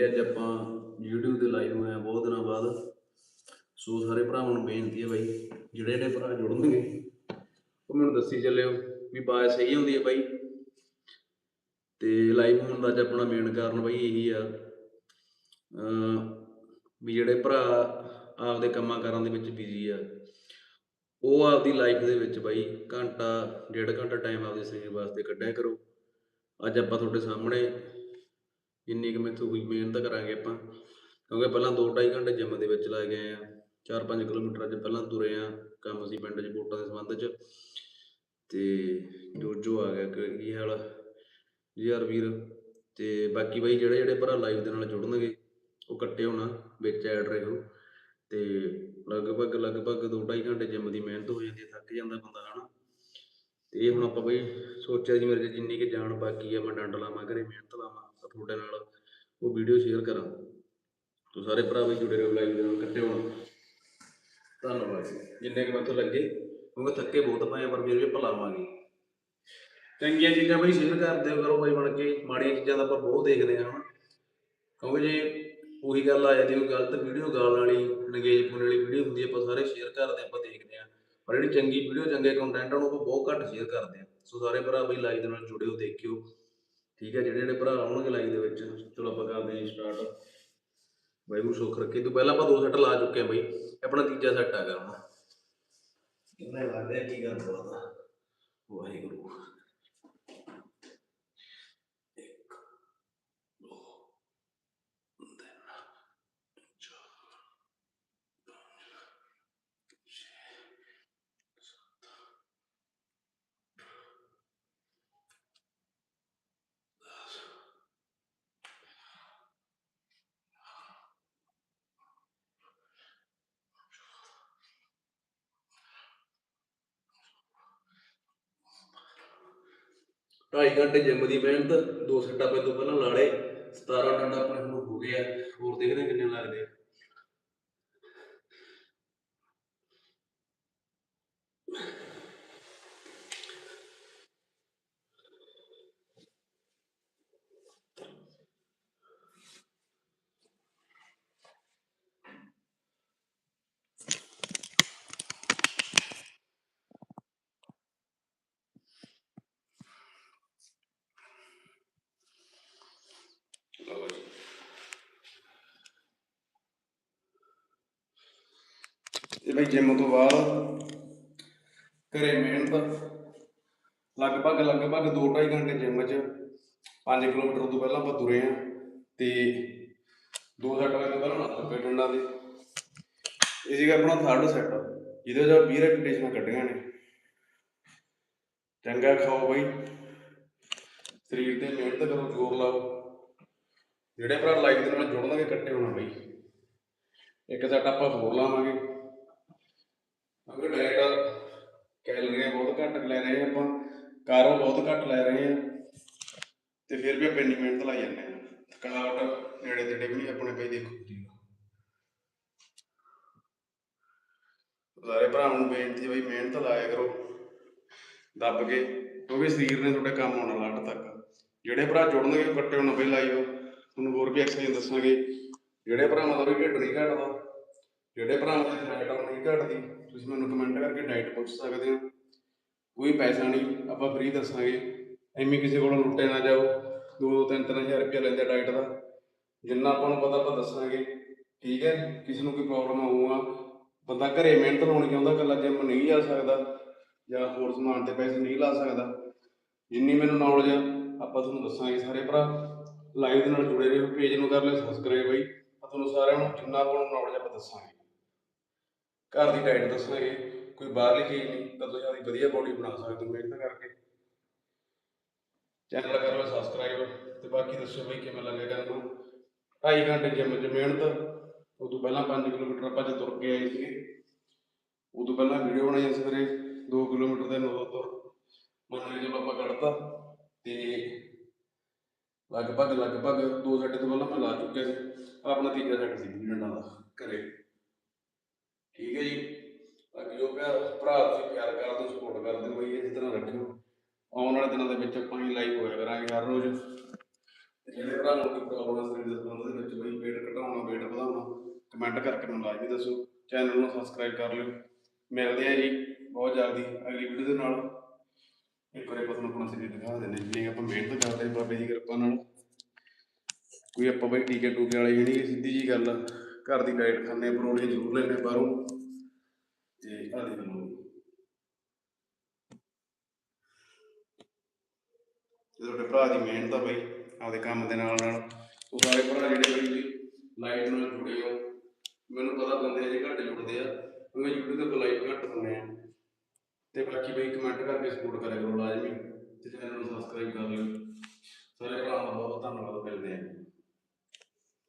ਵੀਰੇ ਅੱਜ ਆਪਾਂ YouTube ਤੇ ਲਾਈਵ ਹੋਏ ਆ, ਬਹੁਤ ਦਿਨਾਂ ਬਾਅਦ। ਸੋ ਸਾਰੇ ਭਰਾਵਾਂ ਨੂੰ ਬੇਨਤੀ ਹੈ ਬਾਈ, ਜਿਹੜੇ ਜਿਹੜੇ ਭਰਾ ਜੁੜਨਗੇ, ਉਹ ਮੈਨੂੰ ਦੱਸੀ ਚੱਲਿਓ ਵੀ ਬਾਤ ਸਹੀ ਹੁੰਦੀ ਹੈ ਬਾਈ। ਤੇ ਲਾਈਵ ਹੋਣ ਦਾ ਅੱਜ ਆਪਣਾ ਮੇਨ ਕਾਰਨ ਬਾਈ ਇਹੀ ਆ ਵੀ ਜਿਹੜੇ ਭਰਾ ਆਪਦੇ ਕੰਮਾਂ ਕਾਰਾਂ ਦੇ ਵਿੱਚ ਬਿਜ਼ੀ ਆ, ਉਹ ਆਪਦੀ ਲਾਈਫ ਦੇ ਵਿੱਚ ਬਾਈ ਘੰਟਾ, ਡੇਢ ਘੰਟਾ ਟਾਈਮ ਆਪਦੇ ਸਰੀਰ ਵਾਸਤੇ ਕੱਢਿਆ ਕਰੋ। ਅੱਜ ਆਪਾਂ ਤੁਹਾਡੇ ਸਾਹਮਣੇ ਜਿੰਨੀ ਕੁ ਮੈਥੋਂ ਹੋਈ ਮਿਹਨਤ ਕਰਾਂਗੇ ਆਪਾਂ। ਕਿਉਂਕਿ ਪਹਿਲਾਂ 2.5 ਘੰਟੇ ਜਿਮ ਦੇ ਵਿੱਚ ਲਾਏ ਗਏ ਆ। 4-5 ਕਿਲੋਮੀਟਰ ਅੱਜ ਪਹਿਲਾਂ ਤੁਰੇ ਆ, ਕੰਮ ਸੀ ਪਿੰਡ 'ਚ, ਵੋਟਾਂ ਦੇ ਸੰਬੰਧ 'ਚ। ਤੇ ਜੋਜੋ ਆ ਗਿਆ, ਕਿ ਕੀ ਹਾਲ ਯਾਰ ਵੀਰ, ਤੇ ਬਾਕੀ ਬਾਈ ਜਿਹੜੇ ਜਿਹੜੇ ਭਰਾ ਲਾਈਵ ਦੇ ਨਾਲ ਜੁੜਨਗੇ, ਉਹ ਕੱਟੇ ਹੋਣਾ, ਵਿੱਚ ਐਡ ਰਹੋ। ਤੇ ਲਗਭਗ ਲਗਭਗ 2.5 ਘੰਟੇ ਜਿਮ ਦੀ ਮਿਹਨਤ ਹੋ ਜਾਂਦੀ ਹੈ, ਥੱਕ ਜਾਂਦਾ ਬੰਦਾ, ਹਨਾ? ਤੇ ਹੁਣ ਆਪਾਂ ਬਈ ਸੋਚਿਆ ਜੀ ਮੇਰੇ 'ਚ ਜਿੰਨੀ ਕਿ ਜਾਣ ਬਾਕੀ ਆ, ਮੈਂ ਡੰਡ ਲਾਵਾਂ, ਘਰੇ ਮਿਹਨਤ ਲਾਵਾਂ। ਤੁਹਾਡੇ ਨਾਲ ਉਹ ਵੀਡੀਓ ਸ਼ੇਅਰ ਕਰਾਂ ਤੋ ਸਾਰੇ ਭਰਾ ਵੀ ਜੁੜੇ ਰਹੋ ਲਾਈਵ ਦੇ ਨਾਲ ਇਕੱਠੇ ਹੋਣਾ। ਧੰਨਵਾਦ ਜੀ। ਜਿੰਨੇ ਕਿ ਮੈਨੂੰ ਲੱਗੇ ਕਿਉਂਕਿ ਥੱਕੇ ਬਹੁਤ ਪਏ ਪਰ ਫਿਰ ਵੀ ਆਪਾਂ ਲਾਵਾਂਗੇ। ਚੰਗੀਆਂ ਚੀਜ਼ਾਂ ਬਈ ਸ਼ੇਅਰ ਕਰਦੇ ਦਿਓ ਕਰੋ ਬਾਈ ਬਣ ਕੇ। ਮਾੜੀਆਂ ਚੀਜ਼ਾਂ ਦਾ ਆਪਾਂ ਬਹੁਤ ਦੇਖਦੇ ਹਾਂ ਹਨਾ। ਕਿਉਂਕਿ ਜੇ ਉਹੀ ਗੱਲ ਆ ਜਾਂਦੀ ਉਹ ਗਲਤ ਵੀਡੀਓ ਗਾਲ ਵਾਲੀ ਨਗੇਜ ਪੁਣੇ ਵਾਲੀ ਵੀਡੀਓ ਹੁੰਦੀ ਆ, ਆਪਾਂ ਸਾਰੇ ਸ਼ੇਅਰ ਕਰਦੇ ਆ, ਆਪਾਂ ਦੇਖਦੇ ਆ। ਪਰ ਜਿਹੜੀ ਚੰਗੀ ਵੀਡੀਓ ਚੰਗੇ ਕੰਟੈਂਟ ਉਹਨੂੰ ਆਪਾਂ ਬਹੁਤ ਘੱਟ ਸ਼ੇਅਰ ਕਰਦੇ ਆ। ਸੋ ਸਾਰੇ ਭਰਾ ਬਈ ਲਾਈਵ ਦੇ ਨਾਲ ਜੁੜਿਓ ਦੇਖਿਓ। ਠੀਕ ਹੈ ਜਿਹੜੇ ਜਿਹੜੇ ਭਰਾ ਆਉਣਗੇ ਲਾਈਵ ਦੇ ਵਿੱਚ, ਚਲੋ ਆਪਾਂ ਕਰਦੇ ਹਾਂ ਸਟਾਰਟ ਬਾਈ ਨੂੰ ਸੁੱਖ ਰੱਖੇ। ਤੂੰ ਪਹਿਲਾਂ ਆਪਾਂ ਦੋ ਸੈੱਟ ਲਾ ਚੁੱਕੇ ਆ ਬਾਈ। ਆਪਣਾ ਤੀਜਾ ਸੈੱਟ ਆ ਹੁਣ। ਕਿੰਨੇ ਲੱਗਦੇ ਕੀ ਗੱਲ ਬਾਤ ਵਾਹਿਗੁਰੂ। ਢਾਈ ਘੰਟੇ ਜਿੰਮ ਦੀ ਮਿਹਨਤ, ਦੋ ਸੈਟਾਂ ਤੋਂ ਪਹਿਲਾਂ ਲਾੜੇ ਲਏ 17 ਡੰਡਾ ਆਪਣੇ ਹੁਣ ਹੋ ਗਏ ਹੋਰ ਦੇਖਦੇ ਕਿੰਨੇ ਲੱਗਦੇ ਆ। ਇਹ ਬਈ ਜਿਮ ਤੋਂ ਬਾਅਦ ਘਰੇ ਮਿਹਨਤ, ਲਗਭਗ ਲਗਭਗ 2.5 ਘੰਟੇ ਜਿਮ 'ਚ 5 ਕਿਲੋਮੀਟਰ ਤੋਂ ਪਹਿਲਾਂ ਆਪਾਂ ਤੁਰੇ ਆ ਤੇ ਦੋ ਸੈੱਟ ਵਾਲੇ ਤੋਂ ਪਹਿਲਾਂ ਨਾ ਲੱਗੇ ਡੰਡਾ ਦੇ। ਇਹ ਸੀਗਾ ਆਪਣਾ ਥਰਡ ਸੈੱਟ ਜਿਹਦੇ 'ਚ 20 ਰੈਪੀਟੇਸ਼ਨਾਂ ਕੱਢੀਆਂ ਨੇ। ਚੰਗਾ ਖਾਓ ਬਈ। ਸਰੀਰ ਤੇ ਮਿਹਨਤ ਕਰੋ, ਜ਼ੋਰ ਲਾਓ। ਜਿਹੜੇ ਭਰਾ ਲਾਈਕ ਦੇ ਨਾਲ ਜੁੜਨਗੇ, ਇਕੱਠੇ ਹੋਣਾ ਬਈ। ਇੱਕ ਸੈੱਟ ਆਪਾਂ ਹੋਰ ਲਾਵਾਂਗੇ। ਅਗਰ ਡਾਇਟ ਕੈਲਰੀਆਂ ਬਹੁਤ ਘੱਟ ਲੈ ਰਹੇ ਆਪਾਂ ਕਾਰਬ ਬਹੁਤ ਘੱਟ ਲੈ ਰਹੇ ਹਾਂ ਤੇ ਫਿਰ ਵੀ ਆਪਾਂ ਇੰਨੀ ਮਿਹਨਤ ਲਾਈ ਜਾਂਦੇ ਹਾਂ ਥਕਾਵਟ ਨੇੜੇ ਤੇੜੇ ਵੀ ਨਹੀਂ ਆਪਣੇ ਪਈ ਦੇਖੋ। ਸਾਰੇ ਭਰਾਵਾਂ ਨੂੰ ਬੇਨਤੀ ਬਈ ਮਿਹਨਤ ਲਾਇਆ ਕਰੋ, ਦੱਬ ਕੇ, ਕਿਉਂਕਿ ਸਰੀਰ ਨੇ ਤੁਹਾਡੇ ਕੰਮ ਆਉਣਾ ਲੱਟ ਤੱਕ। ਜਿਹੜੇ ਭਰਾ ਜੁੜਨਗੇ ਉਹ ਇਕੱਠੇ ਹੋਣਾ ਬਈ ਲਾਈਵ ਤੁਹਾਨੂੰ ਹੋਰ ਵੀ ਐਕਸਰਸਾਈਜ਼ ਦੱਸਾਂਗੇ। ਜਿਹੜੇ ਭਰਾਵਾਂ ਦਾ ਵੀ ਢਿੱਡ ਨਹੀਂ ਘਟਦਾ ਜਿਹੜੇ ਭਰਾਵਾਂ ਦੀ ਡਾਈਟ ਨਹੀਂ ਘਟਦੀ ਤੁਸੀਂ ਮੈਨੂੰ ਕਮੈਂਟ ਕਰਕੇ ਡਾਈਟ ਪੁੱਛ ਸਕਦੇ ਹੋ। ਕੋਈ ਪੈਸਾ ਨਹੀਂ, ਆਪਾਂ ਫ੍ਰੀ ਦੱਸਾਂਗੇ। ਐਵੇਂ ਕਿਸੇ ਕੋਲੋਂ ਲੁੱਟੇ ਨਾ ਜਾਓ। ਦੋ ਦੋ ਤਿੰਨ ਤਿੰਨ ਹਜ਼ਾਰ ਰੁਪਇਆ ਲੈਂਦੇ ਡਾਈਟ ਦਾ। ਜਿੰਨਾ ਆਪਾਂ ਨੂੰ ਪਤਾ, ਆਪਾਂ ਦੱਸਾਂਗੇ। ਠੀਕ ਹੈ, ਕਿਸੇ ਨੂੰ ਕੋਈ ਪ੍ਰੋਬਲਮ ਆਊਗਾ ਬੰਦਾ ਘਰੇ ਮਿਹਨਤ ਲਾਉਣੀ ਚਾਹੁੰਦਾ ਇਕੱਲਾ ਜਿਮ ਨਹੀਂ ਜਾ ਸਕਦਾ, ਜਾਂ ਹੋਰ ਸਮਾਨ ਤੇ ਪੈਸੇ ਨਹੀਂ ਲਾ ਸਕਦਾ। ਜਿੰਨੀ ਮੈਨੂੰ ਨੌਲੇਜ ਆ, ਆਪਾਂ ਤੁਹਾਨੂੰ ਦੱਸਾਂਗੇ ਸਾਰੇ ਭਰਾ। ਲਾਈਵ ਦੇ ਨਾਲ ਜੁੜੇ ਰਹੋ ਪੇਜ ਨੂੰ ਕਰ ਲਿਓ ਸਬਸਕ੍ਰਾਈਬ ਬਈ। ਆਪਾਂ ਤੁਹਾਨੂੰ ਸਾਰਿਆਂ ਨੂੰ ਜਿੰਨਾ ਆਪਾਂ ਨੂੰ ਨੌਲੇਜ ਆਪਾਂ ਦੱਸਾਂਗੇ। ਘਰ ਦੀ ਡਾਈਟ ਦੱਸਾਂਗੇ ਕੋਈ ਬਾਹਰਲੀ ਚੀਜ਼ ਨਹੀਂ, ਤਾਂ ਤੁਸੀਂ ਆਪਣੀ ਵਧੀਆ ਬੋਡੀ ਬਣਾ ਸਕਦੇ ਹੋ, ਮਿਹਨਤ ਕਰਕੇ। ਚੈਨਲ ਕਰ ਲਓ ਸਬਸਕ੍ਰਾਈਬ ਤੇ ਬਾਕੀ ਦੱਸੋ ਬਈ ਕਿਵੇਂ ਲੱਗੇਗਾ ਤੁਹਾਨੂੰ? ਢਾਈ ਘੰਟੇ ਜਿਮ 'ਚ ਮਿਹਨਤ, ਉਦੋਂ ਪਹਿਲਾਂ 5 ਕਿਲੋਮੀਟਰ ਆਪਾਂ ਜੇ ਤੁਰ ਕੇ ਆਏ ਸੀਗੇ, ਉਦੋਂ ਪਹਿਲਾਂ ਵੀਡੀਓ ਬਣਾਈ ਸਵੇਰੇ 2 ਕਿਲੋਮੀਟਰ ਦੇ ਨੋ ਤੋਂ ਮੰਨ ਕੇ ਜਦੋਂ ਆਪਾਂ ਕੱਢਤਾ, ਤੇ ਲਗਭਗ ਲਗਭਗ ਦੋ ਸੈੱਟ ਤੋਂ ਪਹਿਲਾਂ ਮੈਂ ਲਾ ਚੁੱਕਿਆ ਸੀ, ਆਪਣਾ ਤੀਜਾ ਸੈੱਟ ਸੀ ਵੀਹ ਦਾ, ਘਰੇ। ਠੀਕ ਹੈ ਜੀ। ਬਾਕੀ ਜੋ ਪਿਆਰ ਭਰਾ ਤੁਸੀਂ ਪਿਆਰ ਕਰਦੇ ਹੋ ਸਪੋਰਟ ਕਰਦੇ ਹੋ ਬਈ, ਇਸ ਤਰ੍ਹਾਂ ਰੱਖਿਓ। ਆਉਣ ਵਾਲੇ ਦਿਨਾਂ ਦੇ ਵਿੱਚ ਆਪਾਂ ਹੀ ਲਾਈਵ ਹੋਇਆ ਕਰਾਂਗੇ ਹਰ ਰੋਜ਼। ਜਿਹੜੇ ਭਰਾ ਨੂੰ ਕੋਈ ਪ੍ਰੋਬਲਮ ਸਰੀਰ ਦੇ ਸੰਬੰਧ ਦੇ ਵਿੱਚ ਕਮੈਂਟ ਕਰਕੇ ਮੈਨੂੰ ਲਾਜ਼ਮੀ ਦੱਸੋ। ਚੈਨਲ ਨੂੰ ਸਬਸਕ੍ਰਾਈਬ ਕਰ ਲਿਓ। ਮਿਲਦੇ ਆ ਜੀ ਬਹੁਤ ਜਲਦੀ ਅਗਲੀ ਵੀਡੀਓ ਦੇ ਨਾਲ। ਇੱਕ ਵਾਰੀ ਆਪਾਂ ਤੁਹਾਨੂੰ ਆਪਣਾ ਸਰੀਰ ਦਿਖਾ ਦਿੰਦੇ ਜਿੰਨੀ ਆਪਾਂ ਮਿਹਨਤ ਕਰਦੇ ਬਾਬੇ ਦੀ ਕਿਰਪਾ ਨਾਲ। ਕੋਈ ਆਪਾਂ ਬਈ ਟੀਕੇ ਟੂਕੇ ਵਾਲੇ ਜਿਹੜੀ ਸਿੱਧੀ ਜੀ ਗੱਲ ਆ। ਘਰ ਦੀ ਡਾਈਟ ਖਾਂਦੇ ਪ੍ਰੋਟੀਨ ਜ਼ਰੂਰ ਲੈਂਦੇ ਬਾਹਰੋਂ। ਤੇ ਆ ਦੇਖ ਲਓ। ਤੁਹਾਡੇ ਭਰਾ ਦੀ ਮਿਹਨਤ ਆ ਬਈ, ਆਪਦੇ ਕੰਮ ਦੇ ਨਾਲ ਨਾਲ। ਉਹ ਸਾਰੇ ਭਰਾ ਜਿਹੜੇ ਬਈ ਲਾਈਟ ਨਾਲ ਜੁੜੇ ਹੋ, ਮੈਨੂੰ ਪਤਾ ਬੰਦੇ ਅਜੇ ਘੱਟ ਜੁੜਦੇ ਆ। ਮੈਂ YouTube ਤੇ ਲਾਈਟ ਘੱਟ ਹੁੰਦੇ ਆ ਤੇ ਬਾਕੀ ਬਈ ਕਮੈਂਟ ਕਰਕੇ ਸਪੋਰਟ ਕਰਿਆ ਕਰੋ ਲਾਜ਼ਮੀ। ਤੇ ਚੈਨਲ ਨੂੰ ਸਬਸਕ੍ਰਾਈਬ ਕਰ ਲਿਓ। ਸਾਰੇ ਭਰਾਵਾਂ ਦਾ ਬਹੁਤ ਧੰਨਵਾਦ, ਮਿਲਦੇ ਆ